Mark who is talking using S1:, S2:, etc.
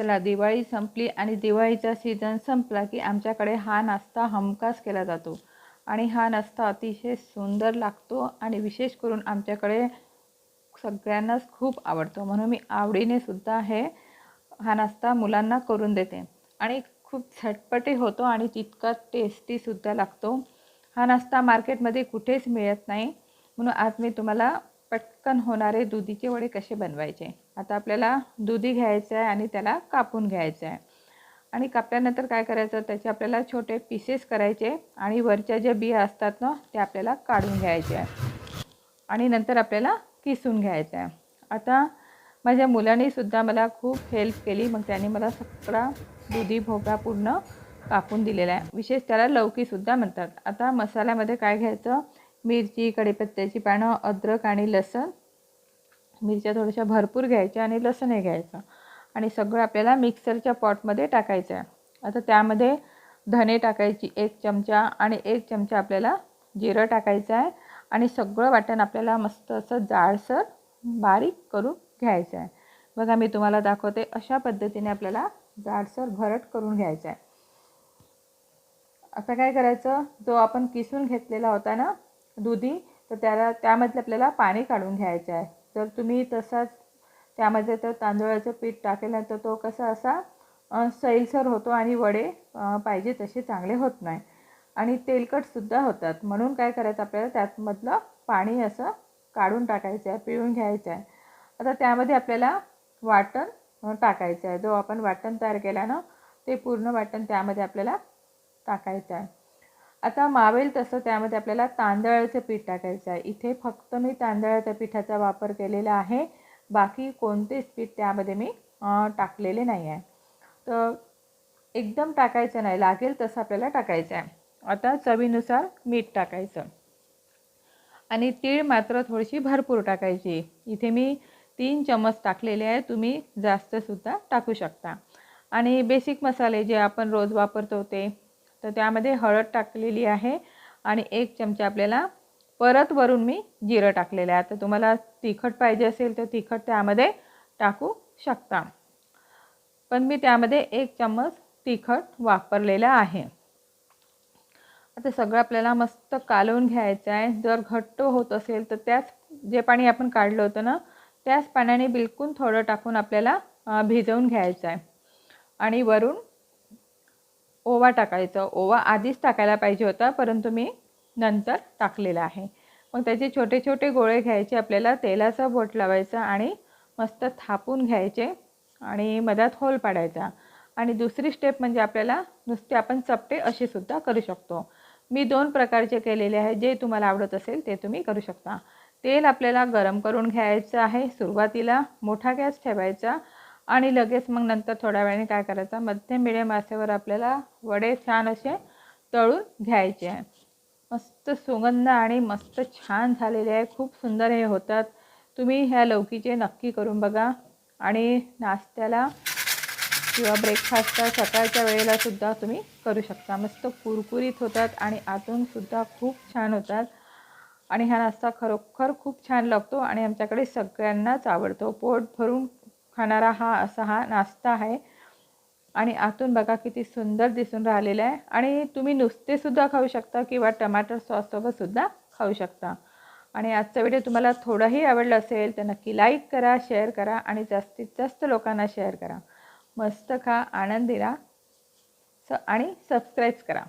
S1: चला दिवाळी संपली आणि दिवाळीचा सीझन संपला की आमच्याकडे हा नाश्ता हमखास केला जातो. आणि हा नाश्ता अतिशय सुंदर लागतो आणि विशेष करून आमच्याकडे सगळ्यांनाच खूप आवडतो. म्हणून मी आवडीने सुद्धा हे हा नाश्ता मुलांना करून देते. आणि खूप झटपटी होतो आणि तितका टेस्टीसुद्धा लागतो. हा नाश्ता मार्केटमध्ये कुठेच मिळत नाही. म्हणून आज मी तुम्हाला पटकन होणारे दुधीचे वडे कसे बनवायचे? आता आपल्याला दुधी घ्यायचं आहे आणि त्याला कापून घ्यायचं आहे. आणि कापल्यानंतर काय करायचं त्याचे आपल्याला छोटे पीसेस करायचे आणि वरच्या ज्या बिया असतात ना त्या आपल्याला काढून घ्यायचे आहे. आणि नंतर आपल्याला किसून घ्यायचं आहे. आता माझ्या मुलांनीसुद्धा मला खूप हेल्प केली. मग त्यांनी मला सगळा दुधी भोगा पूर्ण कापून दिलेला आहे. विशेष त्याला लौकीसुद्धा म्हणतात. आता मसाल्यामध्ये काय घ्यायचं मिरची कढीपत्त्याची पानं अद्रक आणि लसण मिरच्या थोड्याशा भरपूर घ्यायच्या आणि लसूणही घ्यायचं. आणि सगळं आपल्याला मिक्सरच्या पॉटमध्ये टाकायचं आहे. आता त्यामध्ये धने टाकायची एक चमचा आणि एक चमचा आपल्याला जिरं टाकायचं आहे. आणि सगळं वाटण आपल्याला मस्त असं जाडसर बारीक करून घ्यायचं आहे. बघा मी तुम्हाला दाखवते अशा पद्धतीने आपल्याला जाडसर भरट करून घ्यायचं आहे. आता काय करायचं? जो आपण किसून घेतलेला होता ना दुधी तर त्याला त्यामधलं आपल्याला पाणी काढून घ्यायचं आहे. जर तुम्ही तसाच त्यामध्ये तर तांदूळाचं पीठ टाकेलं तर तो कसा असा सैलसर होतो आणि वडे पाहिजे तसे चांगले होत नाही. आणि तेलकटसुद्धा होतात. म्हणून काय करायचं आपल्याला? त्यातमधलं पाणी असं काढून टाकायचं आहे पिळून घ्यायचं आहे. आता त्यामध्ये आपल्याला वाटण टाकायचं आहे. जो आपण वाटण तयार केला ना ते पूर्ण वाटण त्यामध्ये आपल्याला टाकायचं आहे. आता मावेल तसं त्यामध्ये आपल्याला तांदळाचं पीठ टाकायचं आहे. इथे फक्त मी तांदळाच्या पिठाचा वापर केलेला आहे. बाकी कोणतेच पीठ त्यामध्ये मी टाकलेले नाही आहे. तर एकदम टाकायचं नाही. लागेल तसं आपल्याला टाकायचं आहे. आता चवीनुसार मीठ टाकायचं. आणि तीळ मात्र थोडीशी भरपूर टाकायची. इथे मी तीन चमच टाकलेले आहे. तुम्ही जास्तसुद्धा टाकू शकता. आणि बेसिक मसाले जे आपण रोज वापरतो ते तर त्यामध्ये हळद टाकलेली आहे आणि एक चमचा आपल्याला परत वरून मी जिरं टाकलेलं आहे. तर तुम्हाला तिखट पाहिजे असेल तर तिखट त्यामध्ये टाकू शकता. पण मी त्यामध्ये एक चम्मच तिखट वापरलेलं आहे. आता सगळं आपल्याला मस्त कालवून घ्यायचं आहे. जर घट्ट होत असेल तर त्याच जे पाणी आपण काढलं होतं ना त्याच पाण्याने बिलकुल थोडं टाकून आपल्याला भिजवून घ्यायचं आहे. आणि वरून ओवा टाकायचं. ओवा आधीच टाकायला पाहिजे होता परंतु मी नंतर टाकलेला आहे. मग त्याचे छोटे छोटे गोळे घ्यायचे आपल्याला तेलाचा बोट लावायचा आणि मस्त थापून घ्यायचे आणि मधात होल पाडायचा. आणि दुसरी स्टेप म्हणजे आपल्याला नुसते आपण चपटे असेसुद्धा करू शकतो. मी दोन प्रकारचे केलेले आहे जे तुम्हाला आवडत असेल ते तुम्ही करू शकता. तेल आपल्याला गरम करून घ्यायचं आहे सुरुवातीला मोठा गॅस ठेवायचा आणि लगेच मग नंतर थोड्या वेळाने काय करायचं? मध्यम मिडियम आचेवर आपल्याला वडे छान असे तळून घ्यायचे आहे. मस्त सुगंध आणि मस्त छान झालेले आहे. खूप सुंदर हे होतात. तुम्ही ह्या लौकीचे नक्की करून बघा. आणि नाश्त्याला किंवा ब्रेकफास्टला सकाळच्या वेळेला सुद्धा तुम्ही करू शकता. मस्त कुरकुरीत होतात आणि आतूनसुद्धा खूप छान होतात. आणि हा नाश्ता खरोखर खूप छान लागतो आणि आमच्याकडे सगळ्यांनाच आवडतो. पोट भरून खाणारा हा असा हा नाश्ता आहे. आणि आतून बघा किती सुंदर दिसून राहिलेला आहे. आणि तुम्ही नुसतेसुद्धा खाऊ शकता किंवा टमाटर सॉससोबतसुद्धा खाऊ शकता. आणि आजचा व्हिडिओ तुम्हाला थोडाही आवडला असेल तर नक्की लाईक करा शेअर करा आणि जास्तीत जास्त लोकांना शेअर करा. मस्त खा आनंदी राहा स आणि सबस्क्राईब करा.